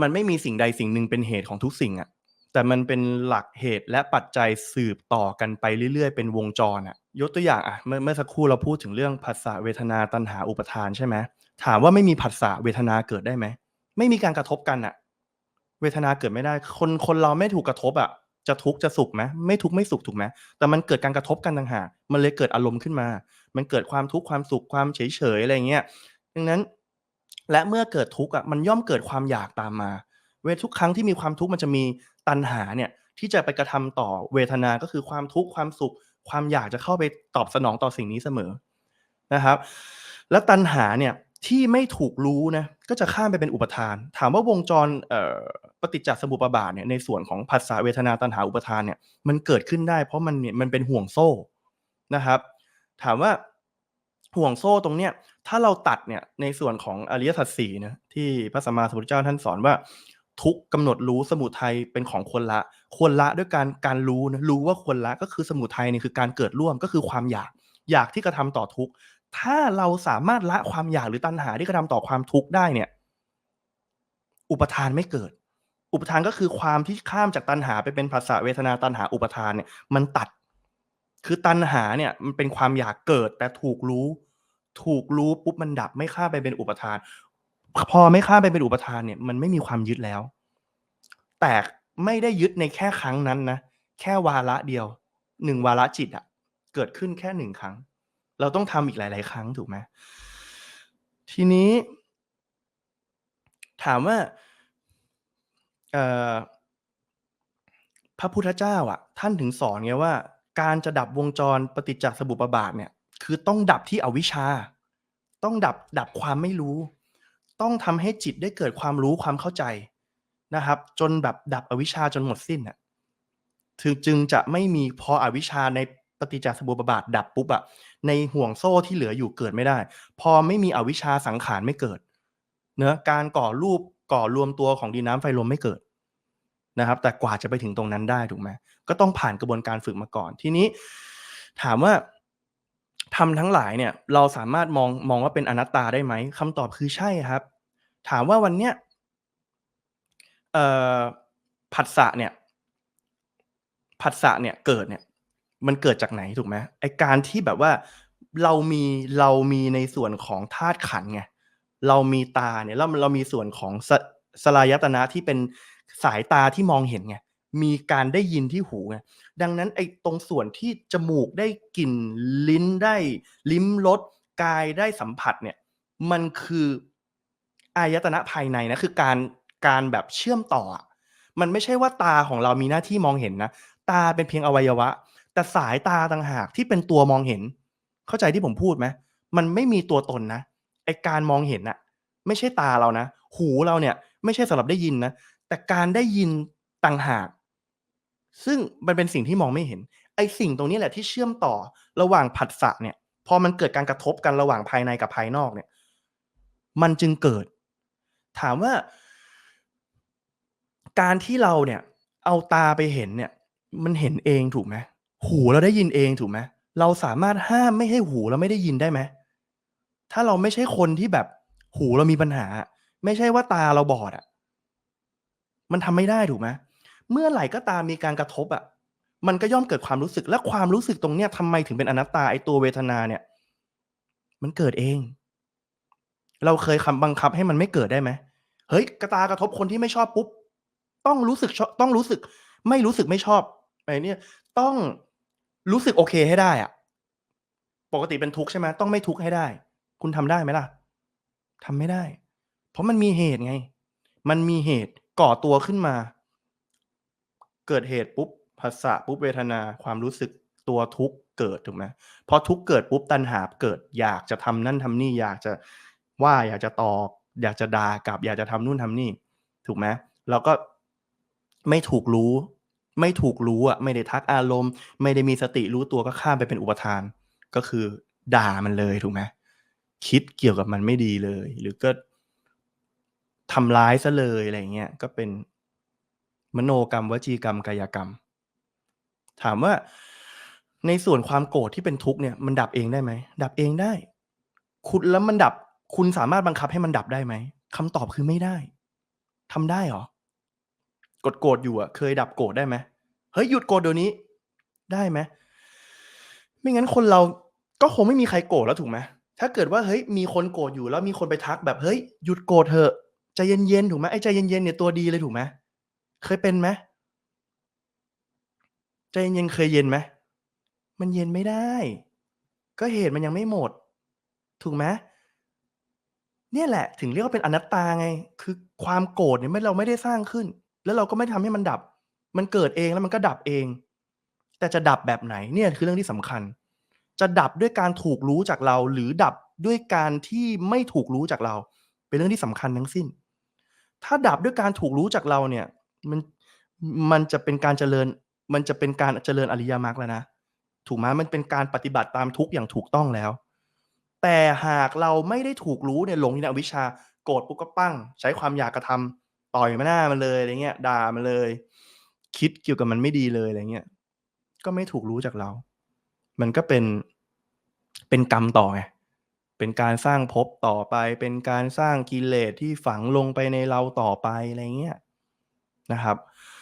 มันไม่มีสิ่งใดสิ่งหนึ่งเป็นเหตุของทุกสิ่งอะแต่มันเป็นหลักเหตุและปัจจัยสืบต่อกันไปเรื่อยๆ เป็นวงจรอะยกตัวอย่างอะเมื่อเมื่อสักครู่เราพูดถึงเรื่องผัสสะเวทนาตัณหาอุปทานใช่ไหมถามว่าไม่มีผัสสะเวทนาเกิดได้ไหมไม่มีการกระทบกันอะเวทนาเกิดไม่ได้ คนคนเราไม่ถูกกระทบอะจะทุกข์จะสุขไหมไม่ทุกข์ไม่สุขถูกไหมแต่มันเกิดการกระทบกันต่างหากมันเลยเกิดอารมณ์ขึ้นมา มันเกิดความทุกข์ความสุขความเฉยเฉยอะไรเงี้ยดังนั้น และเมื่อเกิดทุกข์อะมันย่อมเกิดความอยากตามมา เวลาทุกครั้งที่มีความทุกข์มันจะมีตัณหาเนี่ยที่จะไปกระทำต่อเวทนาก็คือความทุกข์ความสุข ความอยากจะเข้าไปตอบสนองต่อสิ่งนี้เสมอนะครับ และตัณหาเนี่ยที่ไม่ถูกรู้นะก็จะข้ามไปเป็นอุปทาน ถามว่าวงจรปฏิจจสมุปบาทเนี่ยในส่วนของภาษาเวทนาตัณหาอุปทานเนี่ยมันเกิดขึ้นได้ เพราะมันมันเป็นห่วงโซ่นะครับ ถามว่าห่วงโซ่ตรงเนี้ย ถ้าเราตัดเนี่ยในส่วนของอริยสัจสี่นะที่พระสัมมาสัมพุทธเจ้าท่านสอนว่า ทุกกำหนดรู้สมุทัยเป็นของควรละ ควรละด้วยการการรู้นะรู้ว่าควรละก็คือสมุทัยนี่คือการเกิดร่วมก็คือความอยาก อยากที่กระทำต่อทุกถ้าเราสามารถละความอยากหรือตัณหาที่กระทำต่อความทุกข์ได้เนี่ย อุปทานไม่เกิด อุปทานก็คือความที่ข้ามจากตัณหาไปเป็นภาษาเวทนาตัณหาอุปทานเนี่ยมันตัด คือตัณหาเนี่ยมันเป็นความอยากเกิดแต่ถูกรู้ ถูกรู้ปุ๊บมันดับไม่ข้าไปเป็นอุปทาน พอไม่ข้าไปเป็นอุปทานเนี่ยมันไม่มีความยึดแล้ว แต่ไม่ได้ยึดในแค่ครั้งนั้นนะแค่วาระเดียวหนึ่งวาระจิตอะเกิดขึ้นแค่หนึ่งครั้ง เราต้องทำอีกหลาย ๆ ครั้งถูกไหมทีนี้ ถามว่าพระพุทธเจ้าอะ ท่านถึงสอนไงว่า การจะดับวงจรปฏิจจสมุปบาทเนี่ย คือต้องดับที่อวิชชา ต้องดับดับความไม่รู้ ต้องทำให้จิตได้เกิดความรู้ความเข้าใจนะครับ จนแบบดับอวิชชาจนหมดสิ้นอะถึงจึงจะไม่มีพออวิชชาในปฏิจจสมุปบาทดับปุ๊บอะในห่วงโซ่ที่เหลืออยู่เกิดไม่ได้ พอไม่มีอวิชชาสังขารไม่เกิด เนื้อการก่อรูปก่อรวมตัวของดินน้ำไฟลมไม่เกิดนะครับ แต่กว่าจะไปถึงตรงนั้นได้ถูกไหมก็ต้องผ่านกระบวนการฝึกมาก่อน ทีนี้ ถามว่า ทำทั้งหลายเนี่ยเราสามารถมองมองว่าเป็นอนัตตาได้ไหมคำตอบคือใช่ครับ ถามว่าวันเนี้ยผัสสะเนี่ยผัสสะเนี่ยเกิดเนี่ยมันเกิดจากไหนถูกไหมไอการที่แบบว่าเรามีเรามีในส่วนของธาตุขันไงเรามีตาเนี่ยแล้วเรามีส่วนของสสลายตนะที่เป็นสายตาที่มองเห็นไง มีการได้ยินที่หูไงดังนั้นไอ้ตรงส่วนที่จมูกได้กลิ่นลิ้นได้ลิ้มรสกายได้สัมผัสเนี่ย มันคืออายตนะภายในนะคือการการแบบเชื่อมต่อ มันไม่ใช่ว่าตาของเรามีหน้าที่มองเห็นนะ ตาเป็นเพียงอวัยวะ แต่สายตาต่างหากที่เป็นตัวมองเห็น เข้าใจที่ผมพูดไหมมันไม่มีตัวตนนะไอการมองเห็นน่ะไม่ใช่ตาเรานะ หูเราเนี่ย ไม่ใช่สำหรับได้ยินนะ แต่การได้ยินต่างหาก ซึ่งมันเป็นสิ่งที่มองไม่เห็น ไอสิ่งตรงนี้แหละที่เชื่อมต่อระหว่างผัสสะเนี่ย พอมันเกิดการกระทบกันระหว่างภายในกับภายนอกเนี่ย มันจึงเกิด ถามว่า การที่เราเนี่ย เอาตาไปเห็นเนี่ย มันเห็นเองถูกไหมหูเราได้ยินเองถูกไหมเราสามารถห้ามไม่ให้หูเราไม่ได้ยินได้ไหมถ้าเราไม่ใช่คนที่แบบหูเรามีปัญหา ไม่ใช่ว่าตาเราบอดอะมันทำไม่ได้ถูกไหม เมื่อไหร่ก็ตามมีการกระทบอะมันก็ย่อมเกิดความรู้สึกและความรู้สึกตรงเนี้ยทำไมถึงเป็นอนัตตาไอตัวเวทนาเนี่ย มันเกิดเอง เราเคยคบังคับให้มันไม่เกิดได้ไหมเฮ้ยกระตากระทบคนที่ไม่ชอบปุ๊บต้องรู้สึกต้องรู้สึก ไม่รู้สึกไม่ชอบไอ้นี่ต้องรู้สึกโอเคให้ได้อะปกติเป็นทุกข์ใช่ไหมต้องไม่ทุกข์ให้ได้ คุณทำได้ไหมล่ะทำไม่ได้ เพราะมันมีเหตุไง มันมีเหตุก่อตัวขึ้นมา เกิดเหตุปุ๊บภาษาปุ๊บเวทนาความรู้สึกตัวทุกเกิดถูกไหมพอทุกเกิดปุ๊บตัณหาเกิดอยากจะทำนั่นทำนี่อยากจะว่าอยากจะตอบอยากจะด่ากลับ อยากจะทำนู่นทำนี่ ถูกไหมเราก็ไม่ถูกรู้ ไม่ถูกรู้อะไม่ได้ทักอารมณ์ ไม่ได้มีสติรู้ตัวก็ข้ามไปเป็นอุปทาน ก็คือด่ามันเลยถูกไหมคิดเกี่ยวกับมันไม่ดีเลย หรือก็ทำร้ายซะเลยอะไรเงี้ยก็เป็น มโนกรรม วจีกรรมกายกรรม ถามว่าในส่วนความโกรธที่เป็นทุกข์เนี่ยมันดับเองได้ไหมดับเองได้ คุณแล้วมันดับ คุณสามารถบังคับให้มันดับได้ไหมคำตอบคือไม่ได้ทำได้เหรอกดโกรธอยู่อะเคยดับโกรธได้ไหมเฮ้ยหยุดโกรธเดี๋ยวนี้ ได้ไหมไม่งั้นคนเราก็คงไม่มีใครโกรธแล้วถูกไหมถ้าเกิดว่าเฮ้ยมีคนโกรธอยู่แล้วมีคนไปทักแบบเฮ้ยหยุดโกรธเถอะใจเย็นๆถูกไหมไอ้ใจเย็นๆเนี่ยตัวดีเลยถูกไหม เคยเป็นไหมใจเย็นเคยเย็นไหมมันเย็นไม่ได้ ก็เหตุมันยังไม่หมด ถูกไหมเนี่ยแหละ ถึงเรียกว่าเป็นอนัตตาไง คือความโกรธเนี่ยไม่เราไม่ได้สร้างขึ้น แล้วเราก็ไม่ทำให้มันดับ มันเกิดเองแล้วมันก็ดับเอง แต่จะดับแบบไหนเนี่ยคือเรื่องที่สำคัญ จะดับด้วยการถูกรู้จากเรา หรือดับด้วยการที่ไม่ถูกรู้จากเรา เป็นเรื่องที่สำคัญทั้งสิ้น ถ้าดับด้วยการถูกรู้จากเราเนี่ย มันมันจะเป็นการเจริญ มันจะเป็นการเจริญอริยมรรคแล้วนะถูกไหมมันเป็นการปฏิบัติตามทุกอย่างถูกต้องแล้ว แต่หากเราไม่ได้ถูกรู้เนี่ยหลงในอวิชชาโกรธปุ๊บก็ปั้ง ใช้ความอยากกระทำต่อยมาหน้ามันเลยอะไรเงี้ยด่ามันเลย คิดเกี่ยวกับมันไม่ดีเลยอะไรเงี้ยก็ไม่ถูกรู้จากเรา มันก็เป็นเป็นกรรมต่อไงเป็นการสร้างภพต่อไป เป็นการสร้างกิเลสที่ฝังลงไปในเราต่อไปอะไรเงี้ย นะครับ